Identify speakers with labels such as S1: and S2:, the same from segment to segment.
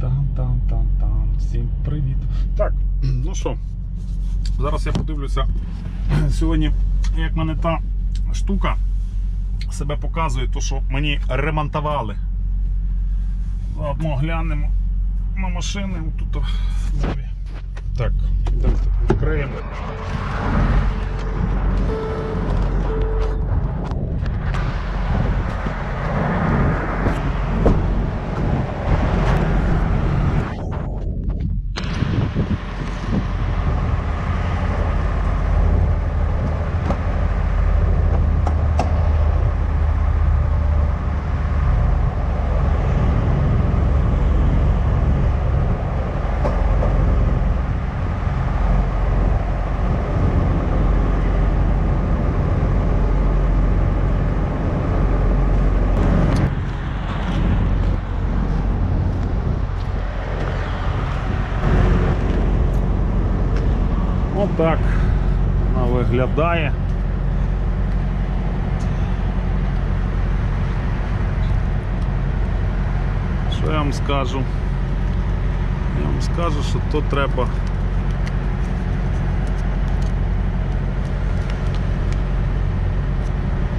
S1: Там-там-там-там. Всім привіт. Так, ну що, зараз я подивлюся сьогодні, як мене та штука себе показує, то що мені ремонтували. Заодно глянемо на машини. Тут нові. Так, відкриємо. Отак вона виглядає. Що я вам скажу? Я вам скажу, що то треба.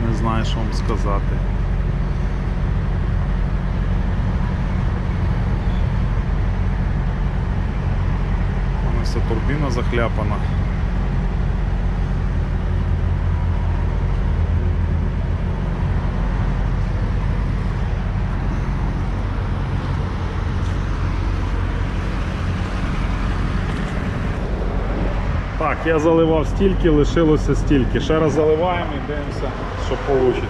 S1: Не знаю, що вам сказати. Вся турбіна захляпана. Я заливав стільки, лишилося стільки. Ще раз заливаємо і дивимося, що вийде.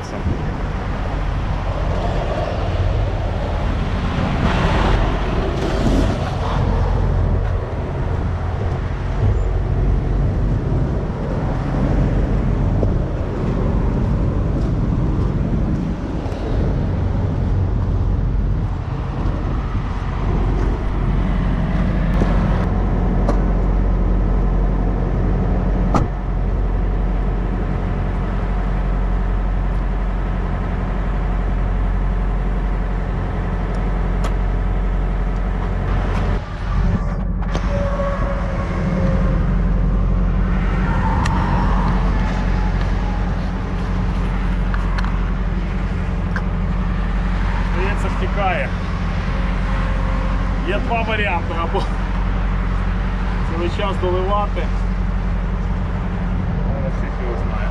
S1: Здається, втікає. Є два варіанти. Або цілий час доливати. Але фіг його знає.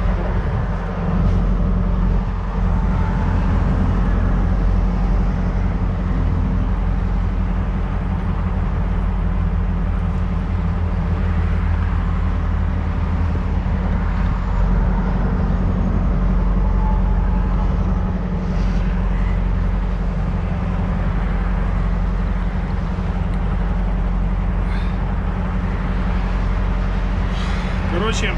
S1: Коротше,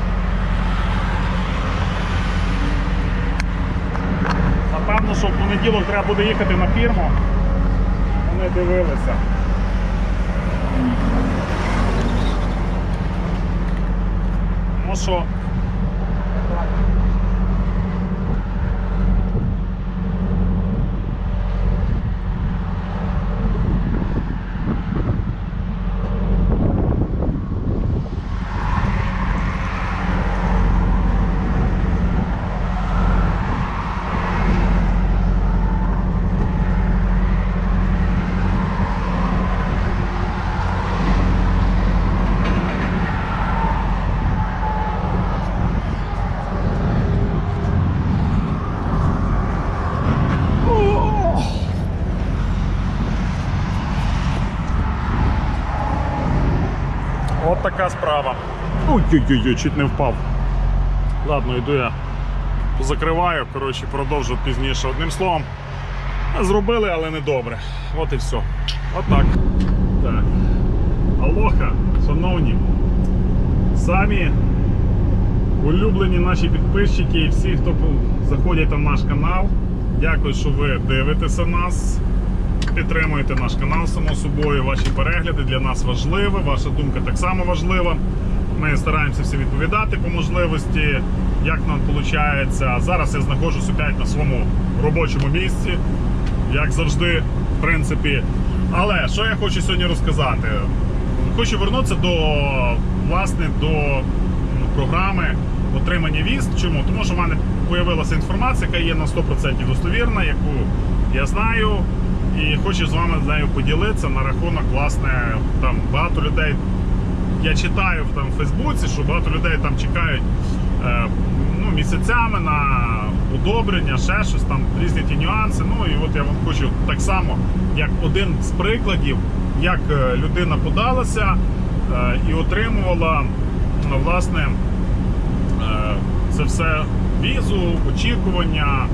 S1: напевно, що в понеділок треба буде їхати на фірму. Вони дивилися. Ну що От така справа. Ой-ой-ой, чуть не впав. Ладно, йду я закриваю, коротше, продовжу пізніше. Одним словом, зробили, але не добре. От і все. Отак. Так. Алоха, шановні. Самі улюблені наші підписчики і всі, хто заходять на наш канал. Дякую, що ви дивитеся нас. Підтримуєте наш канал, само собою. Ваші перегляди для нас важливі, ваша думка так само важлива. Ми стараємося всі відповідати по можливості, як нам виходить. Зараз я знаходжусь опять на своєму робочому місці. Як завжди, в принципі, Але що я хочу сьогодні розказати? Хочу вернутися до власне до програми отримання віз. Чому? Тому що в мене з'явилася інформація, яка є на 100% достовірна, яку я знаю, і хочу з вами з нею поділитися на рахунок, власне, там багато людей. Я читаю там в Фейсбуці, що багато людей там чекають е, ну, місяцями на удобрення, ще щось там, різні ті нюанси. Ну і от я вам хочу так само, як один з прикладів, як е, людина подалася е, і отримувала ну, власне е, це все візу, очікування,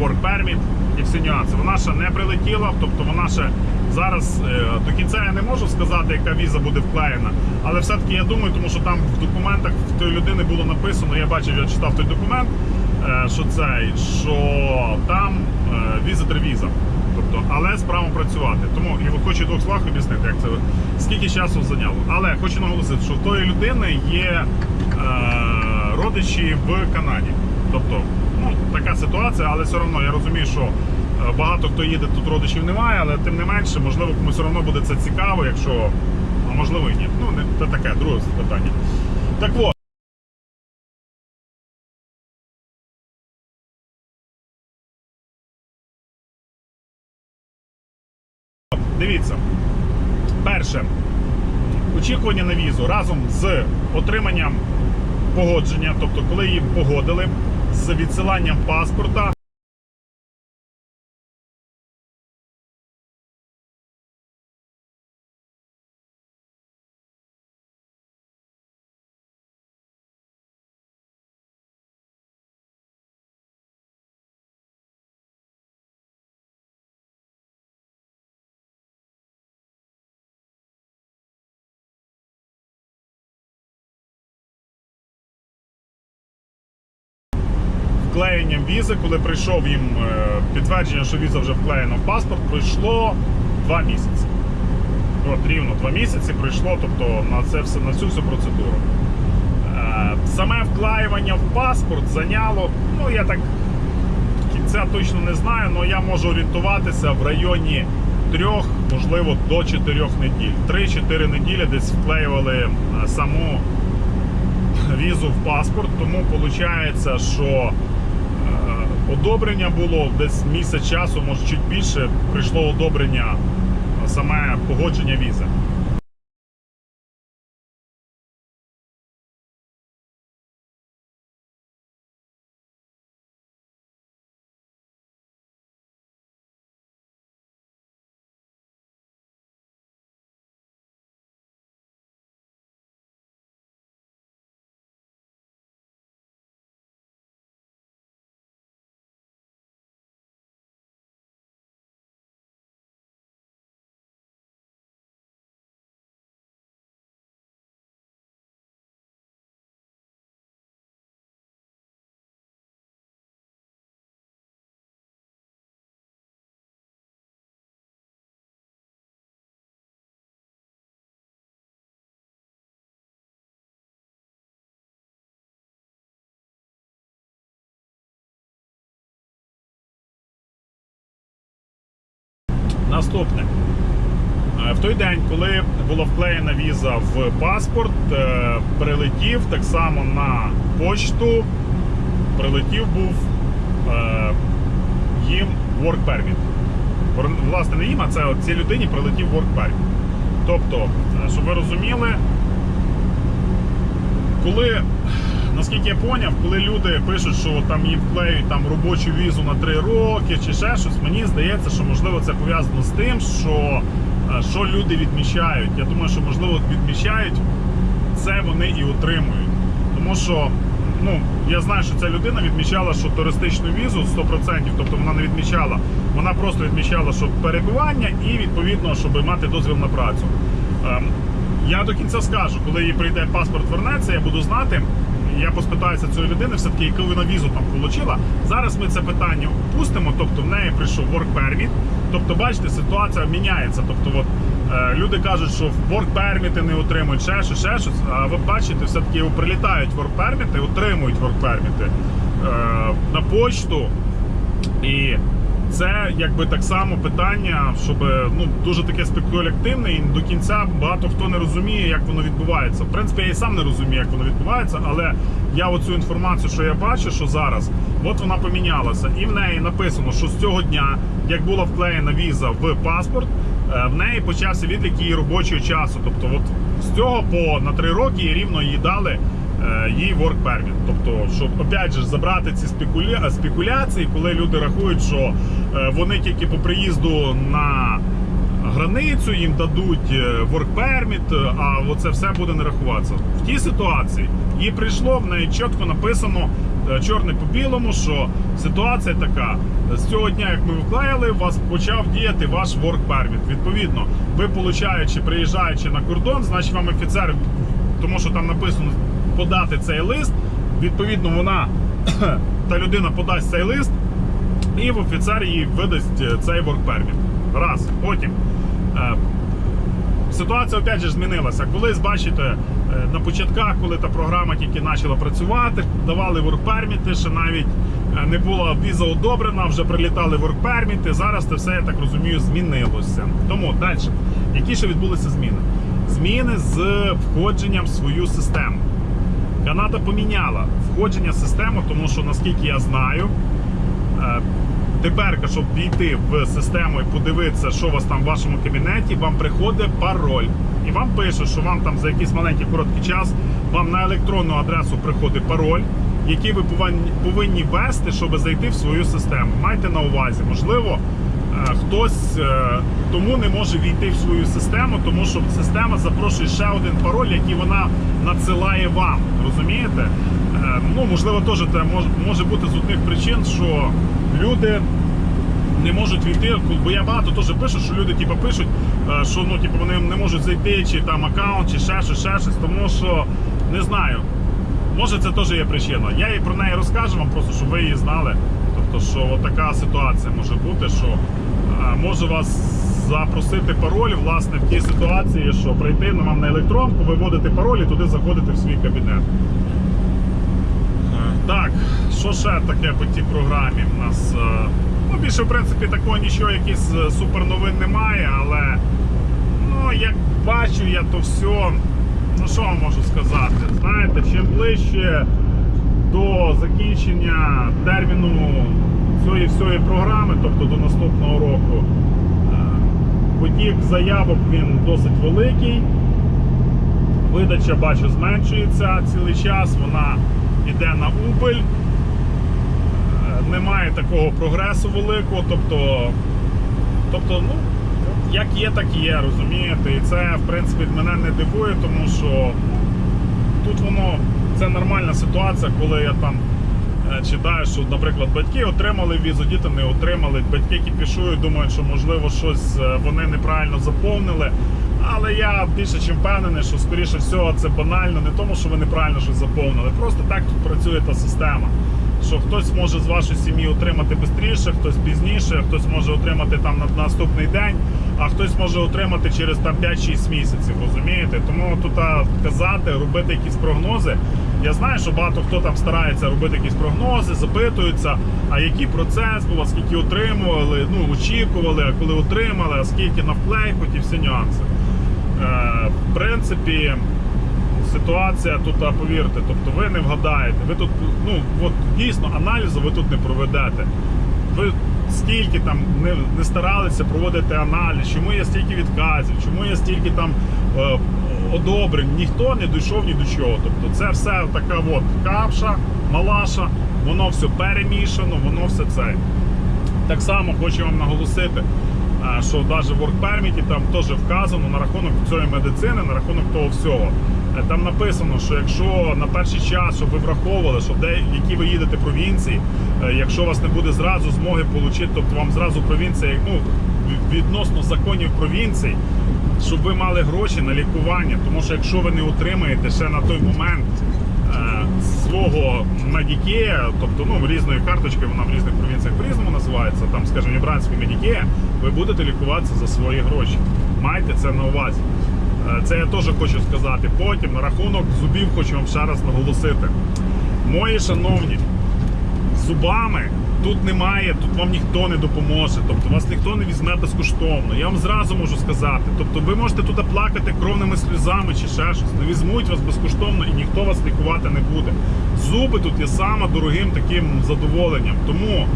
S1: permit і всі нюанси. Вона ще не прилетіла, тобто вона ще зараз е, до кінця я не можу сказати, яка віза буде вклеєна. Але все-таки я думаю, тому що там в документах в тої людини було написано, я бачив, я читав той документ, е, що цей, що там е, віза три віза. Тобто, але справа працювати. Тому і хочу двох словах об'яснити, як це скільки часу зайняло. Але хочу наголосити, що в тої людини є е, родичі в Канаді. Тобто, така ситуація, але все одно я розумію, що е, багато хто їде, тут родичів немає, але тим не менше, можливо, комусь все одно буде це цікаво, якщо а можливо і ні. Ну не це таке друге питання. Так от. Дивіться, перше, очікування на візу разом з отриманням погодження, тобто коли її погодили з відсиланням паспорта. Вклеєнням візи, коли прийшов їм е, підтвердження, що віза вже вклеєна в паспорт, пройшло два місяці. От рівно два місяці пройшло, тобто на це все на цю всю процедуру. Е, Саме вклеювання в паспорт зайняло, ну я так кінця точно не знаю, але я можу орієнтуватися в районі трьох, можливо, до чотирьох неділь. Три-чотири неділі десь вклеювали е, саму візу в паспорт, тому виходить, що одобрення було десь місяць часу, може чуть більше, прийшло одобрення саме погодження візи. Наступне. Е, В той день, коли була вклеєна віза в паспорт, е, прилетів так само на почту, прилетів був е, їм work permit. Власне, не їм, а це цій людині прилетів work permit. Тобто, щоб ви розуміли, коли, наскільки я поняв, коли люди пишуть, що там їм вклеюють там робочу візу на 3 роки чи ще щось, мені здається, що можливо це пов'язано з тим, що, е, що люди відмічають. Я думаю, що можливо відмічають це вони і отримують. Тому що ну, я знаю, що ця людина відмічала, що туристичну візу 100%, тобто вона не відмічала, вона просто відмічала, що перебування і відповідно, щоб мати дозвіл на працю. Ем, я до кінця скажу, коли їй прийде паспорт вернеться, я буду знати. Я поспитаюся цієї людини, все-таки, яку вона візу там отримала. Зараз ми це питання опустимо, тобто в неї прийшов work permit. Тобто, бачите, ситуація міняється. Тобто, от, е, люди кажуть, що work permit не отримують ще щось, ще щось. А ви бачите, все-таки прилітають work permit, отримують work permit е, на почту. І це якби так само питання, щоб ну дуже таке спекулятивне, і до кінця багато хто не розуміє, як воно відбувається. В принципі, я і сам не розумію, як воно відбувається, але я оцю інформацію, що я бачу, що зараз, от вона помінялася, і в неї написано, що з цього дня, як була вклеєна віза в паспорт, е, в неї почався відлік її робочого часу. Тобто, от з цього по на три роки рівно їй дали е, їй work permit. Тобто, щоб опять же забрати ці спекуля... спекуляції, коли люди рахують, що е, вони тільки по приїзду на границю їм дадуть е, work permit, е, а оце все буде не рахуватися. В тій ситуації їй прийшло в неї чітко написано е, чорне по білому, що ситуація така. З цього дня, як ми вклеїли, у вас почав діяти ваш work permit. Відповідно, ви получаючи, приїжджаючи на кордон, значить вам офіцер, тому що там написано подати цей лист. Відповідно, вона та людина подасть цей лист, і в офіцер їй видасть е, цей permit. Раз. Потім. е, Ситуація опять же змінилася. Колись, бачите, е, на початках, коли та програма тільки почала працювати, давали воркперміти, ще навіть не була віза одобрена, вже прилітали воркперміти. Зараз це все, я так розумію, змінилося. Тому далі, які ще відбулися зміни? Зміни з входженням в свою систему. Канада поміняла входження в систему, тому що наскільки я знаю, е, тепер, щоб війти в систему і подивитися, що у вас там в вашому кабінеті, вам приходить пароль. І вам пише, що вам там за якийсь маленький короткий час вам на електронну адресу приходить пароль, який ви повинні, ввести, щоб зайти в свою систему. Майте на увазі, можливо, хтось е, тому не може війти в свою систему, тому що система запрошує ще один пароль, який вона надсилає вам. Розумієте? Е, Ну, можливо, теж це може, бути з одних причин, що люди не можуть війти, бо я багато теж пишу, що люди типу, пишуть, е, що ну, типу, вони не можуть зайти, чи там аккаунт, чи ще щось, ще щось, тому що не знаю. Може це теж є причина. Я і про неї розкажу вам, просто щоб ви її знали. Тобто, що така ситуація може бути, що може вас запросити пароль, власне, в тій ситуації, що прийти на вам на електронку, виводити пароль і туди заходити в свій кабінет. Е, Так, що ще таке по тій програмі? У нас е, ну, більше, в принципі, такого нічого, якихось е, супер немає, але ну, як бачу я то все, ну що вам можу сказати? Знаєте, чим ближче до закінчення терміну цієї всієї програми, тобто до наступного року, е, потік заявок він досить великий. Видача, бачу, зменшується цілий час, вона йде на убиль. Е, Немає такого прогресу великого, тобто, тобто, ну, як є, так і є, розумієте? І це, в принципі, мене не дивує, тому що тут воно це нормальна ситуація, коли я там е, читаю, що, наприклад, батьки отримали візу, діти не отримали. Батьки кіпішують, думають, що можливо щось е, вони неправильно заповнили. Але я більше чим впевнений, що скоріше всього це банально, не тому, що ви неправильно щось заповнили. Просто так тут працює та система. Що хтось може з вашої сім'ї отримати швидше, хтось пізніше, хтось може отримати там на наступний день, а хтось може отримати через там 5-6 місяців. Розумієте? Тому тут казати, робити якісь прогнози. Я знаю, що багато хто там старається робити якісь прогнози, запитуються, а який процес був, а скільки отримували, ну очікували, а коли отримали, а скільки на вклейку, ті всі нюанси. Е, в принципі, ситуація тут, а, повірте, тобто ви не вгадаєте. Ви тут, ну от дійсно аналізу ви тут не проведете. Ви скільки там не, не старалися проводити аналіз, чому є стільки відказів, чому є стільки там е, одобрень, ніхто не дійшов ні до чого. Тобто це все така от капша, малаша, воно все перемішано, воно все це. Так само хочу вам наголосити, е, що навіть в Work Permit там теж вказано на рахунок цієї медицини, на рахунок того всього. Е, Там написано, що якщо на перший час, щоб ви враховували, що де які ви їдете провінції, е, якщо у вас не буде зразу змоги отримати, тобто вам зразу провінція, ну відносно законів провінцій, щоб ви мали гроші на лікування. Тому що якщо ви не отримаєте ще на той момент е, свого Medicare, тобто ну різної карточки, вона в різних провінціях по-різному називається, там, скажімо, Нібранський Medicare, ви будете лікуватися за свої гроші. Майте це на увазі. Е, Це я теж хочу сказати. Потім рахунок зубів хочу вам ще раз наголосити. Мої шановні, зубами Тут немає, тут вам ніхто не допоможе. Тобто вас ніхто не візьме безкоштовно. Я вам зразу можу сказати. Тобто ви можете туди плакати кровними сльозами чи ще щось. Не візьмуть вас безкоштовно і ніхто вас лікувати не буде. Зуби тут є саме дорогим таким задоволенням. Тому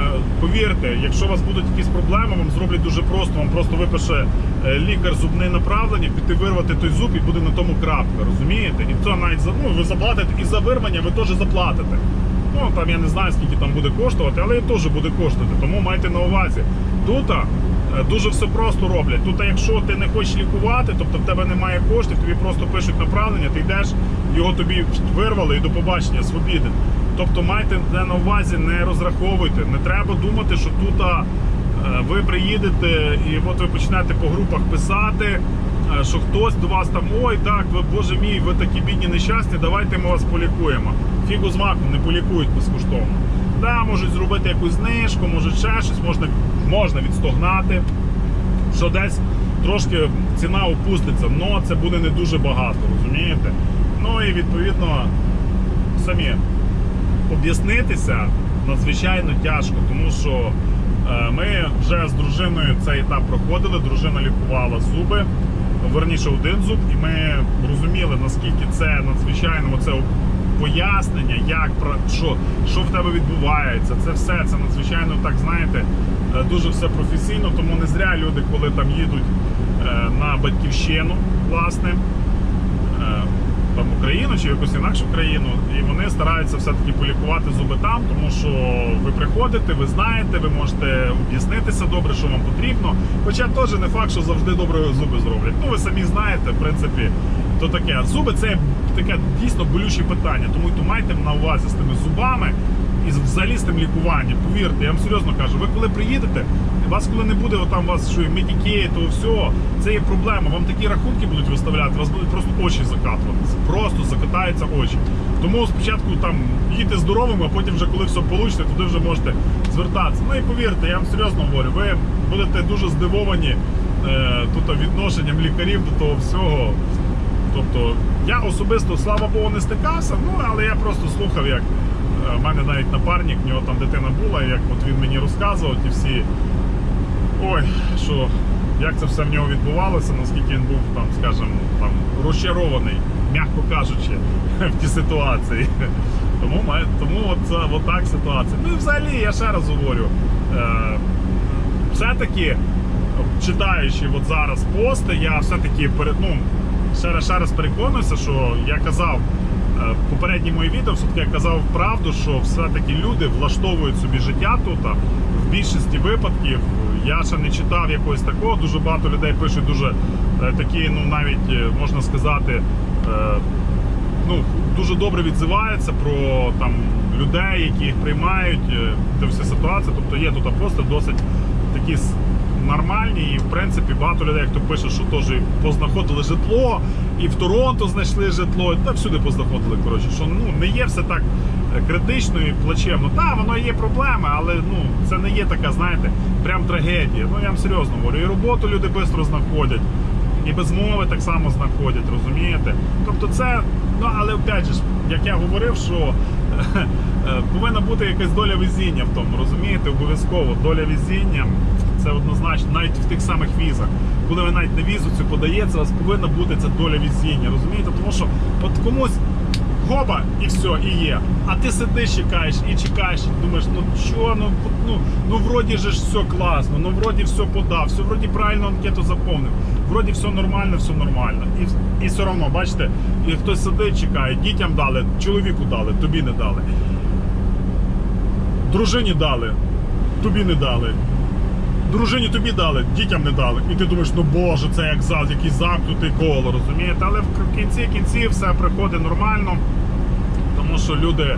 S1: Е, Повірте, якщо у вас будуть якісь проблеми, вам зроблять дуже просто. Вам просто випише е, лікар зубне направлення, піти вирвати той зуб і буде на тому крапка. Розумієте? І то навіть ну ви заплатите і за вирвання ви теж заплатите. Ну там я не знаю скільки там буде коштувати, але і теж буде коштувати. Тому майте на увазі. Тут е, дуже все просто роблять. Тут, якщо ти не хочеш лікувати, тобто в тебе немає коштів, тобі просто пишуть направлення, ти йдеш, його тобі вирвали і до побачення, свобіден. Тобто майте на увазі, не розраховуйте. Не треба думати, що тут е, ви приїдете і от ви почнете по групах писати, що хтось до вас там, ой, так, ви боже мій, ви такі бідні нещасні, давайте ми вас полікуємо. Фігу з маком не полікують безкоштовно. Да, можуть зробити якусь знижку, може ще щось, можна, можна відстогнати, що десь трошки ціна опуститься, але це буде не дуже багато, розумієте? Ну і відповідно самі об'яснитися надзвичайно тяжко, тому що е, ми вже з дружиною цей етап проходили. Дружина лікувала зуби, верніше один зуб, і ми розуміли, наскільки це надзвичайно це пояснення, як що, що в тебе відбувається. Це все це надзвичайно так знаєте, е, дуже все професійно. Тому не зря люди, коли там їдуть е, на батьківщину, власне. Там Україну чи якусь інакшу країну, і вони стараються все-таки полікувати зуби там, тому що ви приходите, ви знаєте, ви можете об'яснитися добре, що вам потрібно. Хоча теж не факт, що завжди добре зуби зроблять. Ну ви самі знаєте, в принципі, то таке. Зуби це таке дійсно болюче питання, тому й майте на увазі з тими зубами. І взагалі з тим лікуванням, повірте, я вам серйозно кажу, ви коли приїдете, вас коли не буде там вас що медікеї, то все, це є проблема. Вам такі рахунки будуть виставляти, вас будуть просто очі закатуватися. Просто закатаються очі. Тому спочатку там їдьте здоровими, а потім вже коли все вийде, туди вже можете звертатися. Ну і повірте, я вам серйозно говорю, ви будете дуже здивовані е, тут відношенням лікарів до того всього. Тобто я особисто, слава Богу, не стикався, ну але я просто слухав, як у мене навіть напарник, в нього там дитина була, як от він мені розказував, ті всі. Ой, що як це все в нього відбувалося, наскільки він був там, скажімо, там розчарований, м'яко кажучи, в тій ситуації. Тому тому от, от так ситуація. Ну і взагалі, я ще раз говорю, е, все-таки читаючи от зараз пости, я все-таки перед, ну, ще раз, ще раз переконуюся, що я казав е, попередні мої відео, все-таки я казав правду, що все-таки люди влаштовують собі життя тут. В більшості випадків я ще не читав якогось такого. Дуже багато людей пишуть дуже е, такі, ну навіть е, можна сказати. е, ну, дуже добре відзиваються про там людей, які їх приймають, е, та вся ситуація. Тобто є тут апостол досить такі нормальні, і в принципі багато людей, хто пише, що теж познаходили житло, і в Торонто знайшли житло, та всюди познаходили. Коротше, що ну не є все так е, критично і плачевно. Так, воно є проблеми, але ну це не є така, знаєте, прям трагедія. Ну я вам серйозно говорю, і роботу люди швидко знаходять. І без мови так само знаходять, розумієте? Тобто це, ну але опять же, як я говорив, що е, повинна бути якась доля везіння в тому, розумієте? Обов'язково доля везіння це однозначно, навіть в тих самих візах. Коли ви навіть на візу цю подається, у вас повинна бути ця доля везіння, розумієте? Тому що от комусь Гоба і все, і є. А ти сидиш, чекаєш і чекаєш, і думаєш, ну що, ну, ну, ну вроді же ж все класно, ну вроді все подав, все вроді правильно анкету заповнив, вроді все нормально, все нормально. І, і все одно, бачите, і хтось сидить, чекає, дітям дали, чоловіку дали, тобі не дали. Дружині дали, тобі не дали. Дружині тобі дали, дітям не дали. І ти думаєш, ну боже, це як за якийсь замкнутий коло, розумієте? Але в кінці кінці все приходить нормально, тому що люди,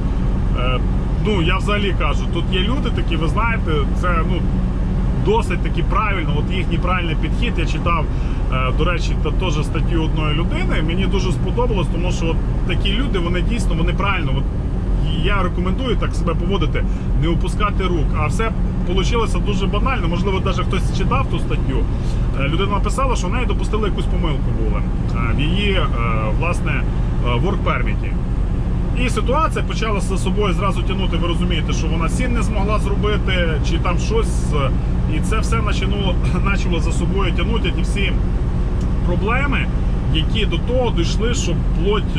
S1: е, ну я взагалі кажу, тут є люди такі, ви знаєте, це ну. Досить таки правильно, от їхній правильний підхід. Я читав, е, до речі, та теж статтю одної людини. Мені дуже сподобалось, тому що от такі люди, вони дійсно вони правильно. От я рекомендую так себе поводити, не опускати рук. А все вийшло дуже банально. Можливо, навіть хтось читав ту статтю. Е, Людина написала, що в неї допустили якусь помилку були е, в її е, власне permit. І ситуація почала за собою зразу тягнути. Ви розумієте, що вона сін не змогла зробити, чи там щось. І це все почало, почало за собою тягнути ті всі проблеми, які до того дійшли, що плоть,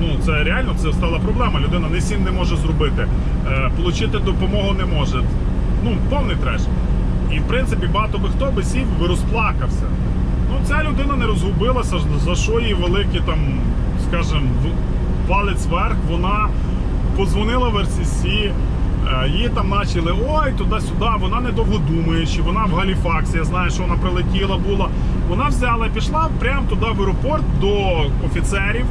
S1: ну це реально це стала проблема. Людина не сін не може зробити, отримати допомогу не може. Ну, повний треш. І в принципі багато би хто би сів би розплакався. Ну, ця людина не розгубилася, за що їй великий там, скажімо, палець вверх, вона подзвонила в РСС, е, її там почали ой, туди-сюди, вона недовго думаючи, вона в Галіфаксі, я знаю, що вона прилетіла була. Вона взяла і пішла прямо туди в аеропорт до офіцерів,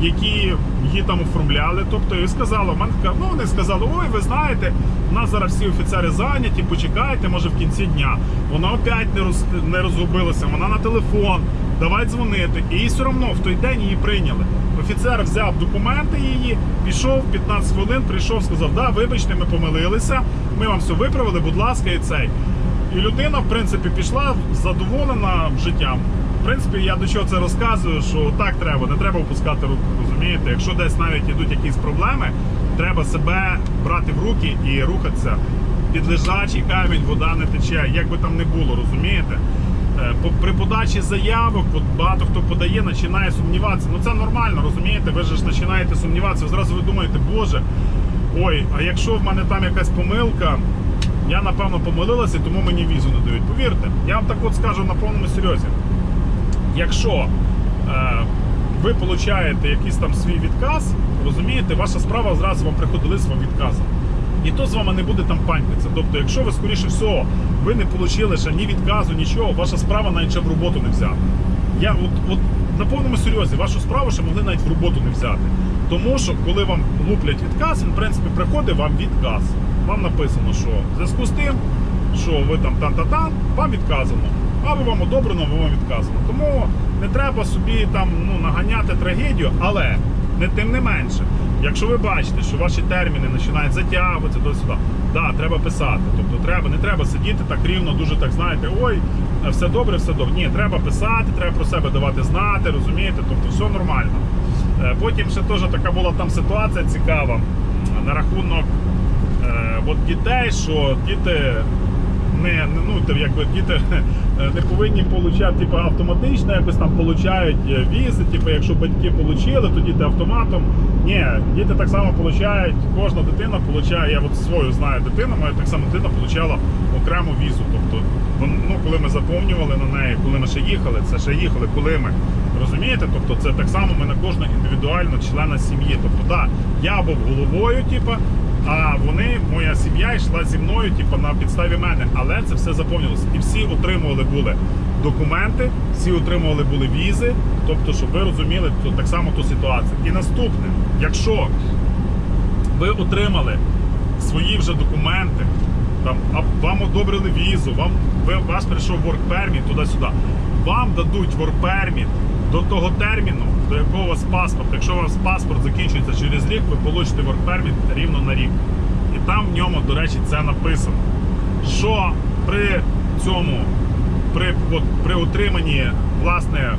S1: які її там оформляли. Тобто і сказала, в мене така, ну вони сказали, ой, ви знаєте, у нас зараз всі офіцери зайняті, почекайте, може в кінці дня. Вона опять не роз не розгубилася, вона на телефон, давай дзвонити. І все одно в той день її прийняли. Офіцер взяв документи її, пішов 15 хвилин, прийшов, сказав, да, вибачте, ми помилилися, ми вам все виправили, будь ласка, і цей. І людина, в принципі, пішла задоволена життям. Принципі, я до чого це розказую, що так треба, не треба опускати руку, розумієте? Якщо десь навіть йдуть якісь проблеми, треба себе брати в руки і рухатися. Під лежачий камінь, вода не тече, як би там не було, розумієте? Е, При подачі заявок от багато хто подає, починає сумніватися. Ну це нормально, розумієте? Ви ж починаєте сумніватися. Зразу ви думаєте, боже, ой, а якщо в мене там якась помилка, я напевно помилилася, тому мені візу не дають. Повірте, я вам так от скажу на повному серйозі. Якщо е, ви получаєте якийсь там свій відказ, розумієте, ваша справа зразу вам приходить лист вам відказом. І то з вами не буде там панькатися. Тобто, якщо ви, скоріше всього, ви не отримали ще ні відказу, нічого, ваша справа навіть ще в роботу не взята. Я от, от на повному серйозі вашу справу ще могли навіть в роботу не взяти. Тому що коли вам луплять відказ, він в принципі приходить вам відказ. Вам написано, що в зв'язку з тим, що ви там та-та-та, вам відказано. Або вам одобрено, або вам відказано. Тому не треба собі там ну, наганяти трагедію, але не тим не менше, якщо ви бачите, що ваші терміни починають затягуватися до сюди, да, треба писати. Тобто треба, не треба сидіти так рівно, дуже так знаєте, ой, все добре, все добре. Ні, треба писати, треба про себе давати знати, розумієте, тобто все нормально. Е, Потім ще теж така була там ситуація цікава на рахунок е, от дітей, що діти не, ну якби діти не повинні получати типу, автоматично якось там получають е, візи. Типу, якщо батьки отримали, то діти автоматом. Ні, діти так само получають, кожна дитина получає, я от свою знаю дитину, моя так само дитина получала окрему візу. Тобто, ну, коли ми заповнювали на неї, коли ми ще їхали, це ще їхали, коли ми. Розумієте? Тобто це так само ми на кожного індивідуально члена сім'ї. Тобто, да, я був головою, типу, а вони, моя сім'я йшла зі мною, типу, на підставі мене. Але це все заповнилося. І всі отримували були документи, всі отримували були візи. Тобто, щоб ви розуміли, то так само ту ситуацію. І наступне, якщо ви отримали свої вже документи, там, вам одобрили візу, вам ви, вас прийшов permit туди-сюди. Вам дадуть permit до того терміну, до якого у вас паспорт. Якщо у вас паспорт закінчується через рік, ви получите work рівно на рік. І там в ньому, до речі, це написано. Що при цьому, при, от, при отриманні, власне,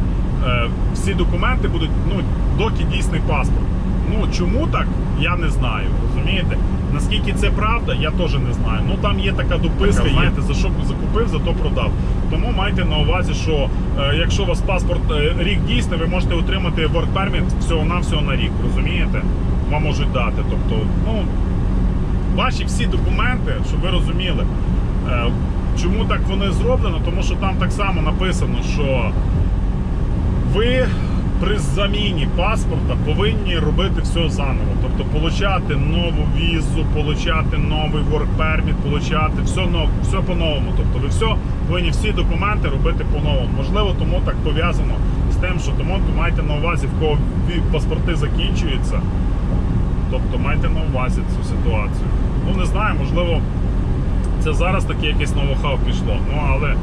S1: е, всі документи будуть, ну, доки дійсний паспорт. Ну чому так, я не знаю. Розумієте? Наскільки це правда, я теж не знаю. Ну там є така дописка,
S2: Така,
S1: знаєте, за що закупив, за то продав. Тому майте на увазі, що е, якщо у вас паспорт е, рік дійсний, ви можете отримати work permit всього на рік. Розумієте? Вам можуть дати. Тобто, ну ваші всі документи, щоб ви розуміли. Е, Чому так вони зроблено? Тому що там так само написано, що ви при заміні паспорта повинні робити все заново. Тобто получати нову візу, получати новий permit, получати все, все по-новому. Тобто ви все повинні всі документи робити по-новому. Можливо, тому так пов'язано з тим, що тому майте на увазі, в кого паспорти закінчуються. Тобто майте на увазі цю ситуацію. Ну не знаю, можливо, це зараз таке якесь ноу-хау пішло. Ну але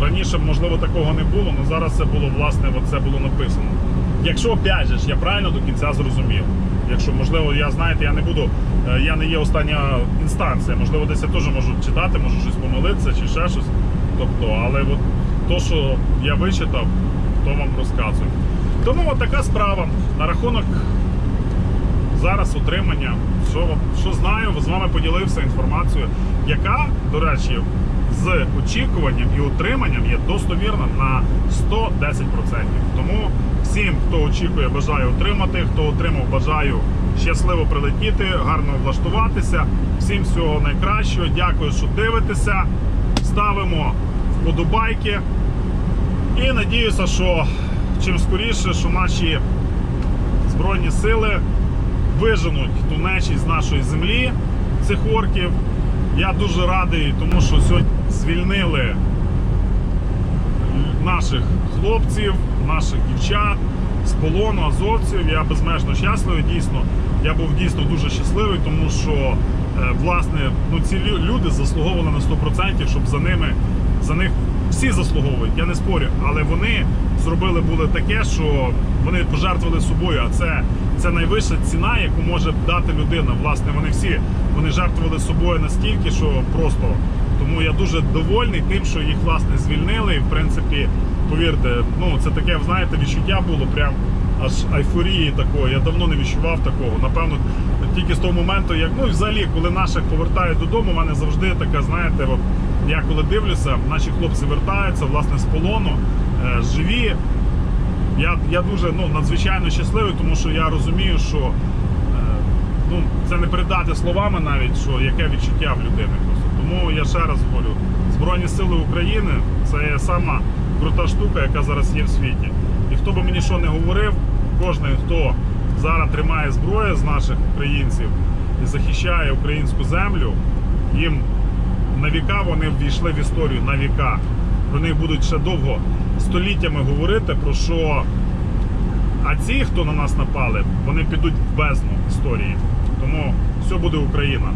S1: раніше, можливо, такого не було, але зараз це було, власне, от це було написано. Якщо опять же я правильно до кінця зрозумів. Якщо, можливо, я знаєте, я не буду, е, я не є остання інстанція. Можливо, десь я теж можу читати, можу щось помилитися чи ще щось. Тобто, але от то, що я вичитав, то вам розказую. Тому от така справа на рахунок зараз утримання. Що, що знаю, з вами поділився інформацією, яка, до речі, з очікуванням і утриманням є достовірна на 110%. Тому всім, хто очікує, бажаю отримати. Хто отримав, бажаю щасливо прилетіти, гарно влаштуватися. Всім всього найкращого. Дякую, що дивитеся. Ставимо вподобайки. І надіюся, що чим скоріше, що наші збройні сили виженуть ту нечість з нашої землі цих орків. Я дуже радий, тому що сьогодні звільнили наших хлопців, наших дівчат з полону азовців. Я безмежно щасливий. Дійсно, я був дійсно дуже щасливий, тому що е, власне ну, ці люди заслуговували на 100%, щоб за ними за них всі заслуговують. Я не спорю, але вони зробили були таке, що вони пожертвували собою. А це, це найвища ціна, яку може дати людина. Власне, вони всі вони жертвували собою настільки, що просто. Тому я дуже довольний тим, що їх власне звільнили. І в принципі, повірте, ну це таке, знаєте, відчуття було прям аж айфорії такої. Я давно не відчував такого. Напевно, тільки з того моменту, як ну і взагалі, коли наших повертають додому, в мене завжди така, знаєте, от я коли дивлюся, наші хлопці вертаються власне з полону, е, живі. Я, я дуже ну, надзвичайно щасливий, тому що я розумію, що ну, це не передати словами навіть, що яке відчуття в людини. Просто. Тому я ще раз говорю, Збройні Сили України це сама крута штука, яка зараз є в світі. І хто би мені що не говорив, кожен, хто зараз тримає зброю з наших українців і захищає українську землю, їм на віка вони ввійшли в історію на віка. Про них будуть ще довго століттями говорити про що. А ці, хто на нас напали, вони підуть в бездну історії. Тому все буде Україна.